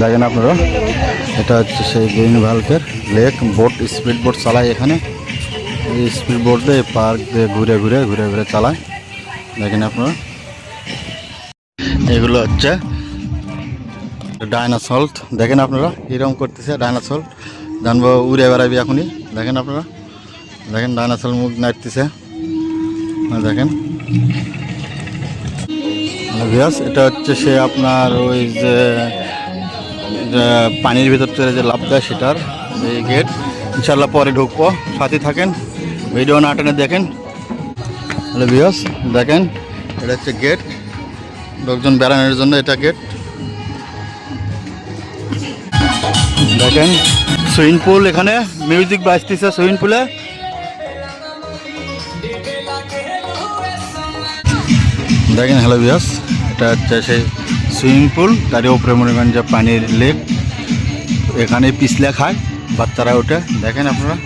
দেখেন আপনারা এটা হচ্ছে সেই গ্রিন ভাল্কের লেক বোট স্পিড বোট চালায় এখানে। এই স্পিড বোট দিয়ে পার্ক দিয়ে ঘুরে ঘুরে ঘুরে ঘুরে চালায়। দেখেন আপনারা। এগুলো হচ্ছে ডাইনাসল্ট দেখেন আপনারা এরকম করতেছে ডাইনাসল্ট জানব উড়ে বেড়াবি এখনই। দেখেন আপনারা। দেখেন ডাইনাসল মুখ নাড়তেছে। হ্যাঁ, দেখেন। এটা হচ্ছে সে আপনার ওই যে পানির ভিতর থেকে যে লাভ দেয় সেটার এই গেট ইনশাল্লাহ পরে ঢুকবো। সাথে থাকেন, ভিডিও না টেনে দেখেন। হ্যালো ভিয়াস দেখেন, এটা হচ্ছে গেট লোকজন বেড়ানোর জন্য এটা গেট দেখেন, সুইমিং পুল এখানে। মিউজিক বাজতেছে সুইমিং পুলে। দেখেন, হ্যালো বিয়াস এটা হচ্ছে সেই সুইমিং পুল তার উপরে মনে করেন যে পানির লেক এখানে পিছলে খায়, বাচ্চারা ওঠে। দেখেন আপনারা।